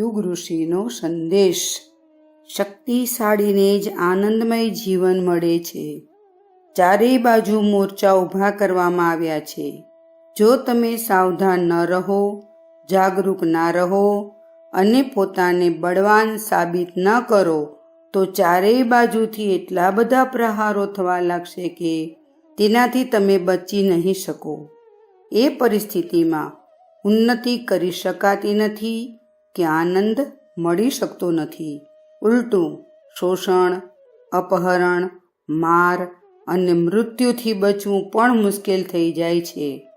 યુગ ઋષિનો સંદેશ. શક્તિશાળીને જ આનંદમય જીવન મળે છે. ચારેય બાજુ મોરચા ઊભા કરવામાં આવ્યા છે. જો તમે સાવધાન ન રહો, જાગરૂક ના રહો અને પોતાને બળવાન સાબિત ન કરો, તો ચારેય બાજુથી એટલા બધા પ્રહારો થવા લાગશે કે તેનાથી તમે બચી નહીં શકો. એ પરિસ્થિતિમાં ઉન્નતિ કરી શકાતી નથી. કે આનંદ મળી શકતો નથી. ઉલટું, શોષણ, અપહરણ, માર અને મૃત્યુથી બચવું પણ મુશ્કેલ થઈ જાય છે.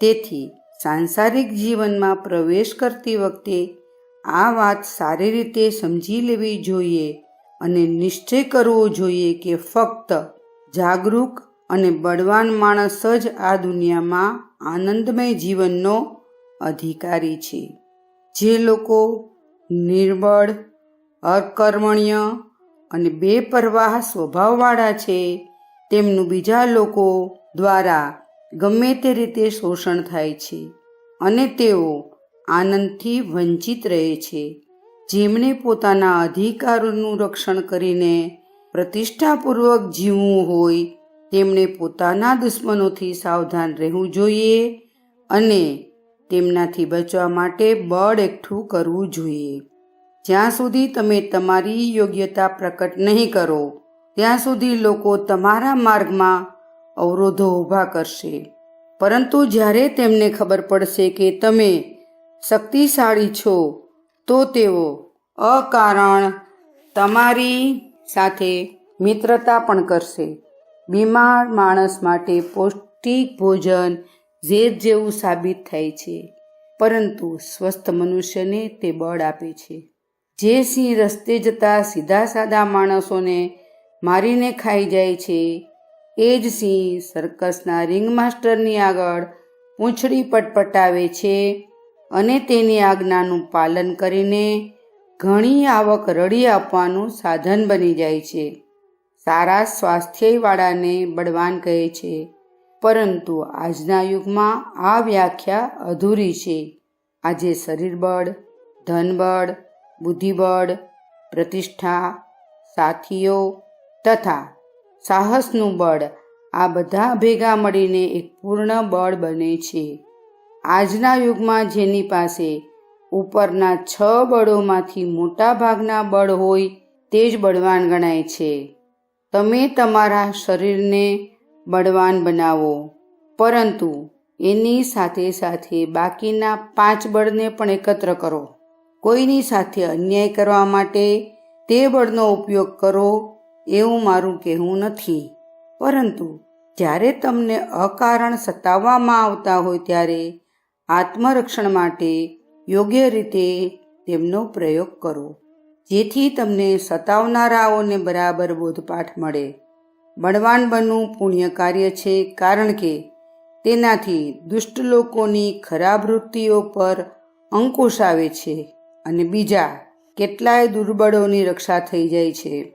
તેથી સાંસારિક જીવનમાં પ્રવેશ કરતી વખતે આ વાત સારી રીતે સમજી લેવી જોઈએ અને નિશ્ચય કરવો જોઈએ કે ફક્ત જાગરૂક અને બળવાન માણસ જ આ દુનિયામાં આનંદમય જીવનનો અધિકારી છે. જે લોકો નિર્બળ, અકર્મણ્ય અને બેપરવાહ સ્વભાવવાળા છે, તેમનું બીજા લોકો દ્વારા ગમે તે રીતે શોષણ થાય છે અને તેઓ આનંદથી વંચિત રહે છે. જેમણે પોતાના અધિકારોનું રક્ષણ કરીને પ્રતિષ્ઠાપૂર્વક જીવવું હોય, તેમણે પોતાના દુશ્મનોથી સાવધાન રહેવું જોઈએ અને તેમનાથી બચવા માટે બળ એકઠું કરવું જોઈએ. જ્યાં સુધી તમે તમારી યોગ્યતા પ્રકટ નહીં કરો, ત્યાં સુધી લોકો તમારા માર્ગમાં અવરોધો ઊભા કરશે. પરંતુ જ્યારે તેમને ખબર પડશે કે તમે શક્તિશાળી છો, તો તેઓ અકારણ તમારી સાથે મિત્રતા પણ કરશે. બીમાર માણસ માટે પૌષ્ટિક ભોજન ઝેર જેવું સાબિત થાય છે. પરંતુ સ્વસ્થ મનુષ્યને તે બળ આપે છે. જે સિંહ રસ્તે જતા સીધા સાદા માણસોને મારીને ખાઈ જાય છે, એ જ સિંહ સર્કસના રિંગમાસ્ટરની આગળ પૂંછડી પટપટાવે છે અને તેની આજ્ઞાનું પાલન કરીને ઘણી આવક રડી આપવાનું સાધન બની જાય છે. સારા સ્વાસ્થ્યવાળાને બળવાન કહે છે. પરંતુ આજના યુગમાં આ વ્યાખ્યા અધૂરી છે. આજે શરીર બળ ધનબળ, બુદ્ધિબળ, પ્રતિષ્ઠા, સાથીઓ તથા સાહસનું બળ આ બધા ભેગા મળીને એક પૂર્ણ બળ બને છે. આજના યુગમાં જેની પાસે ઉપરના છ બળોમાંથી મોટા ભાગના બળ હોય તે જ બળવાન ગણાય છે. તમે તમારા શરીરને બળવાન બનાવો. પરંતુ એની સાથે સાથે બાકીના પાંચ બળને પણ એકત્ર કરો. કોઈની સાથે અન્યાય કરવા માટે તે બળનો ઉપયોગ કરો એવું મારું કહેવું નથી. પરંતુ જ્યારે તમને અકારણ સતાવવામાં આવતા હોય ત્યારે આત્મરક્ષણ માટે યોગ્ય રીતે તેમનો પ્રયોગ કરો. જેથી તમને સતાવનારાઓને બરાબર બોધપાઠ મળે. બળવાન બનવું પુણ્ય કાર્ય છે કારણ કે તેનાથી દુષ્ટ લોકોની ખરાબ વૃત્તિઓ પર અંકુશ આવે છે અને બીજા કેટલાય દુર્બળોની રક્ષા થઈ જાય છે.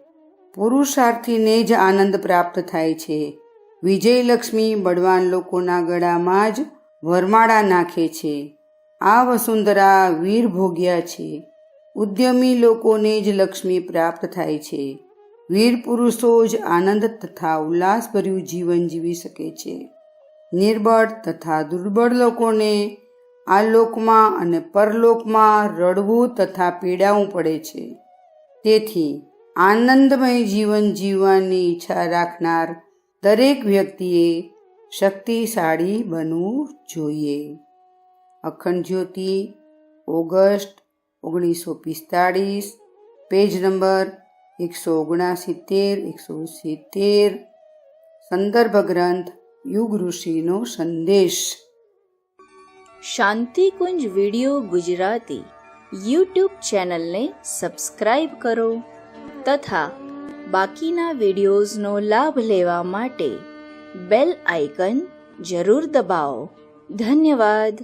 પુરુષાર્થીને જ આનંદ પ્રાપ્ત થાય છે. વિજયલક્ષ્મી બળવાન લોકોના ગળામાં જ વરમાળા નાખે છે. આ વસુંધરા વીર ભોગ્યા છે. ઉદ્યમી લોકોને જ લક્ષ્મી પ્રાપ્ત થાય છે. વીર પુરુષો જ આનંદ તથા ઉલ્લાસભર્યું જીવન જીવી શકે છે. નિર્બળ તથા દુર્બળ લોકોને આ લોકમાં અને પરલોકમાં રડવું તથા પીડાવું પડે છે. તેથી આનંદમય જીવન જીવવાની ઈચ્છા રાખનાર દરેક વ્યક્તિએ શક્તિશાળી બનવું જોઈએ. અખંડ જ્યોતિ, ઓગસ્ટ ઓગણીસો પિસ્તાળીસ, પેજ નંબર એકસો ઓગણસિત્તેર, એકસો સિત્તેર. સંદર્ભ ગ્રંથ, યુગ ઋષિનો સંદેશ. શાંતિકુંજ વિડિયો ગુજરાતી યુટ્યુબ ચેનલને સબસ્ક્રાઈબ કરો તથા બાકીના વિડિયોઝનો લાભ લેવા માટે બેલ આઇકન જરૂર દબાવો. ધન્યવાદ.